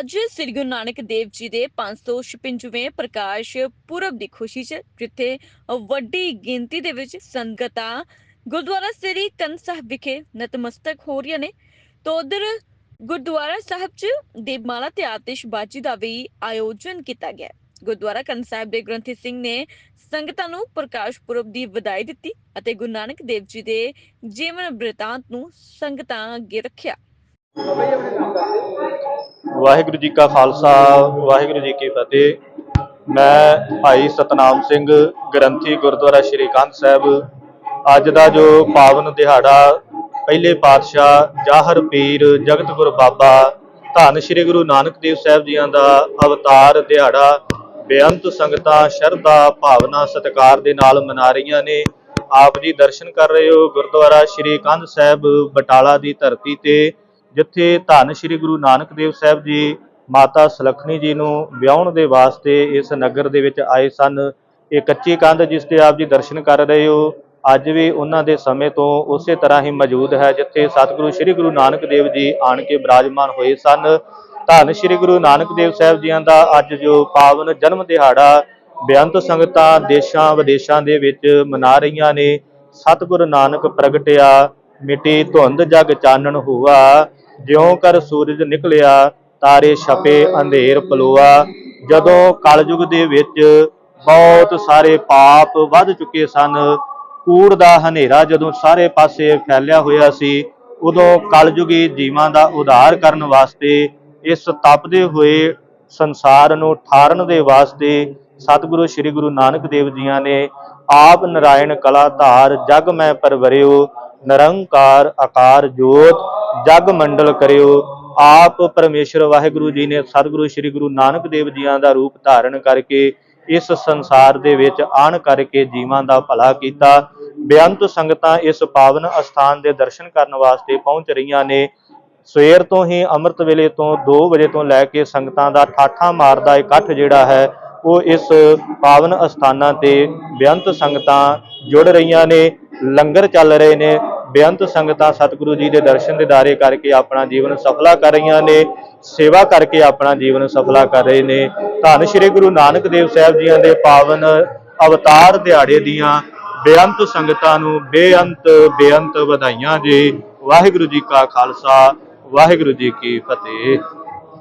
ਅੱਜ ਸ੍ਰੀ ਗੁਰੂ ਨਾਨਕ ਦੇਵ ਜੀ ਦੇ 556ਵੇਂ ਪ੍ਰਕਾਸ਼ ਪੁਰਬ ਦੀ ਖੁਸ਼ੀ 'ਚ, ਜਿੱਥੇ ਵੱਡੀ ਗਿਣਤੀ ਦੇ ਵਿੱਚ ਸੰਗਤਾਂ ਗੁਰਦੁਆਰਾ ਸ੍ਰੀ ਕੰਨ ਸਾਹਿਬ ਵਿਖੇ ਨਤਮਸਤਕ ਹੋ ਰਹੀਆਂ ਨੇ। ਤਾਂ ਉਧਰ ਗੁਰਦੁਆਰਾ ਸਾਹਿਬ 'ਚ ਦੇਵਮਾਲਾ ਤੇ ਆਤਿਸ਼ਬਾਜ਼ੀ ਦਾ ਵੀ ਆਯੋਜਨ ਕੀਤਾ ਗਿਆ ਗੁਰਦੁਆਰਾ ਕੰਨ ਸਾਹਿਬ ਦੇ ਗ੍ਰੰਥੀ ਸਿੰਘ ਨੇ ਸੰਗਤਾਂ ਨੂੰ ਪ੍ਰਕਾਸ਼ ਪੁਰਬ ਦੀ ਵਧਾਈ ਦਿੱਤੀ ਅਤੇ ਗੁਰੂ ਨਾਨਕ ਦੇਵ ਜੀ ਦੇ ਜੀਵਨ ਬ੍ਰਿਤਾਂਤ ਨੂੰ ਸੰਗਤਾਂ ਅੱਗੇ ਰੱਖਿਆ। ਵਾਹਿਗੁਰੂ ਜੀ ਕਾ ਖਾਲਸਾ, ਵਾਹਿਗੁਰੂ ਜੀ ਕੀ ਫਤਿਹ। ਮੈਂ ਭਾਈ ਸਤਨਾਮ ਸਿੰਘ ਗ੍ਰੰਥੀ ਗੁਰਦੁਆਰਾ ਸ਼੍ਰੀ ਕੰਧ ਸਾਹਿਬ। ਅੱਜ ਦਾ ਜੋ ਪਾਵਨ ਦਿਹਾੜਾ, ਪਹਿਲੇ ਪਾਤਸ਼ਾਹ ਜਾਹਰ ਪੀਰ ਜਗਤ ਗੁਰ ਬਾਬਾ ਧੰਨ ਸ਼੍ਰੀ ਗੁਰੂ ਨਾਨਕ ਦੇਵ ਸਾਹਿਬ ਜੀਆਂ ਦਾ ਅਵਤਾਰ ਦਿਹਾੜਾ, ਬੇਅੰਤ ਸੰਗਤਾਂ, ਸ਼ਰਧਾ, ਭਾਵਨਾ, ਸਤਿਕਾਰ ਦੇ ਨਾਲ ਮਨਾ ਰਹੀਆਂ ਨੇ। ਆਪ ਜੀ ਦਰਸ਼ਨ ਕਰ ਰਹੇ ਹੋ ਗੁਰਦੁਆਰਾ ਸ਼੍ਰੀ ਕੰਧ ਸਾਹਿਬ ਬਟਾਲਾ ਦੀ ਧਰਤੀ ਤੇ। ਜਿੱਥੇ ਧੰਨ ਸ਼੍ਰੀ ਗੁਰੂ ਨਾਨਕ ਦੇਵ ਸਾਹਿਬ ਜੀ, ਮਾਤਾ ਸੁਲੱਖਣੀ ਜੀ ਨੂੰ ਵਿਆਹਣ ਦੇ ਵਾਸਤੇ ਇਸ ਨਗਰ ਦੇ ਵਿੱਚ ਆਏ ਸਨ। ਇਹ ਕੱਚੀ ਕੰਧ ਜਿਸ ਤੇ ਆਪ ਜੀ ਦਰਸ਼ਨ ਕਰ ਰਹੇ ਹੋ, ਅੱਜ ਵੀ ਉਹਨਾਂ ਦੇ ਸਮੇਂ ਤੋਂ ਉਸੇ ਤਰ੍ਹਾਂ ਹੀ ਮੌਜੂਦ ਹੈ, ਜਿੱਥੇ ਸਤਿਗੁਰੂ ਸ਼੍ਰੀ ਗੁਰੂ ਨਾਨਕ ਦੇਵ ਜੀ ਆਣ ਕੇ ਬਿਰਾਜਮਾਨ ਹੋਏ ਸਨ। ਧੰਨ ਸ਼੍ਰੀ ਗੁਰੂ ਨਾਨਕ ਦੇਵ ਸਾਹਿਬ ਜੀਆਂ ਦਾ ਅੱਜ ਜੋ ਪਾਵਨ ਜਨਮ ਦਿਹਾੜਾ ਬੇਅੰਤ ਸੰਗਤਾਂ ਦੇਸ਼ਾਂ ਵਿਦੇਸ਼ਾਂ ਦੇ ਵਿੱਚ ਮਨਾ ਰਹੀਆਂ ਨੇ, ਸਤਿਗੁਰੂ ਨਾਨਕ ਪ੍ਰਗਟਿਆ ਮਿੱਟੀ ਧੁੰਦ ਜਗ ਚਾਨਣ ਹੋਆ, ਜਿਉਂ ਕਰ ਸੂਰਜ ਨਿਕਲਿਆ, ਤਾਰੇ ਛਪੇ ਅੰਧੇਰ ਪਲੋਆ। ਜਦੋਂ ਕਲਯੁਗ ਦੇ ਵਿੱਚ ਬਹੁਤ ਸਾਰੇ ਪਾਪ ਵੱਧ ਚੁੱਕੇ ਸਨ, ਕੂੜ ਦਾ ਹਨੇਰਾ ਜਦੋਂ ਸਾਰੇ ਪਾਸੇ ਫੈਲਿਆ ਹੋਇਆ ਸੀ, ਉਦੋਂ ਕਲਯੁਗੀ ਜੀਵਾਂ ਦਾ ਉਧਾਰ ਕਰਨ ਵਾਸਤੇ, ਇਸ ਤਪਦੇ ਹੋਏ ਸੰਸਾਰ ਨੂੰ ਠਾਰਨ ਦੇ ਵਾਸਤੇ ਸਤਿਗੁਰੂ ਸ੍ਰੀ ਗੁਰੂ ਨਾਨਕ ਦੇਵ ਜੀਆਂ ਨੇ ਆਪ ਨਰਾਇਣ ਕਲਾ ਧਾਰ ਜਗ ਮੈਂ ਪਰਵਰਿਓ ਨਿਰੰਕਾਰ ਆਕਾਰ ਜੋਤ ਜਗ ਮੰਡਲ ਕਰਿਓ। ਆਪ ਪਰਮੇਸ਼ਰ ਵਾਹਿਗੁਰੂ ਜੀ ਨੇ ਸਤਿਗੁਰੂ ਸ੍ਰੀ ਗੁਰੂ ਨਾਨਕ ਦੇਵ ਜੀਆਂ ਦਾ ਰੂਪ ਧਾਰਨ ਕਰਕੇ ਇਸ ਸੰਸਾਰ ਦੇ ਵਿੱਚ ਆਣ ਕਰਕੇ ਜੀਵਾਂ ਦਾ ਭਲਾ ਕੀਤਾ। ਬੇਅੰਤ ਸੰਗਤਾਂ ਇਸ ਪਾਵਨ ਅਸਥਾਨ ਦੇ ਦਰਸ਼ਨ ਕਰਨ ਵਾਸਤੇ ਪਹੁੰਚ ਰਹੀਆਂ ਨੇ। ਸਵੇਰ ਤੋਂ ਹੀ ਅੰਮ੍ਰਿਤ ਵੇਲੇ ਤੋਂ 2 ਵਜੇ ਤੋਂ ਲੈ ਕੇ ਸੰਗਤਾਂ ਦਾ ਠਾਠਾਂ ਮਾਰਦਾ ਇਕੱਠ ਜਿਹੜਾ ਹੈ, ਉਹ ਇਸ ਪਾਵਨ ਅਸਥਾਨਾਂ ਤੇ ਬੇਅੰਤ ਸੰਗਤਾਂ ਜੁੜ ਰਹੀਆਂ ਨੇ। ਲੰਗਰ ਚੱਲ ਰਹੇ ਨੇ। ਬੇਅੰਤ ਸੰਗਤਾਂ ਸਤਿਗੁਰੂ ਜੀ ਦੇ ਦਰਸ਼ਨ ਦਿਦਾਰੇ ਕਰਕੇ ਆਪਣਾ ਜੀਵਨ ਸਫਲਾ ਕਰ ਰਹੀਆਂ ਨੇ, ਸੇਵਾ ਕਰਕੇ ਆਪਣਾ ਜੀਵਨ ਸਫਲਾ ਕਰ ਰਹੇ ਨੇ। ਧੰਨ ਸ਼੍ਰੀ ਗੁਰੂ ਨਾਨਕ ਦੇਵ ਸਾਹਿਬ ਜੀਆਂ ਦੇ ਪਾਵਨ ਅਵਤਾਰ ਦਿਹਾੜੇ ਦੀਆਂ ਬੇਅੰਤ ਸੰਗਤਾਂ ਨੂੰ ਬੇਅੰਤ ਬੇਅੰਤ ਵਧਾਈਆਂ ਜੀ। ਵਾਹਿਗੁਰੂ ਜੀ ਕਾ ਖਾਲਸਾ, ਵਾਹਿਗੁਰੂ ਜੀ ਕੀ ਫਤਿਹ।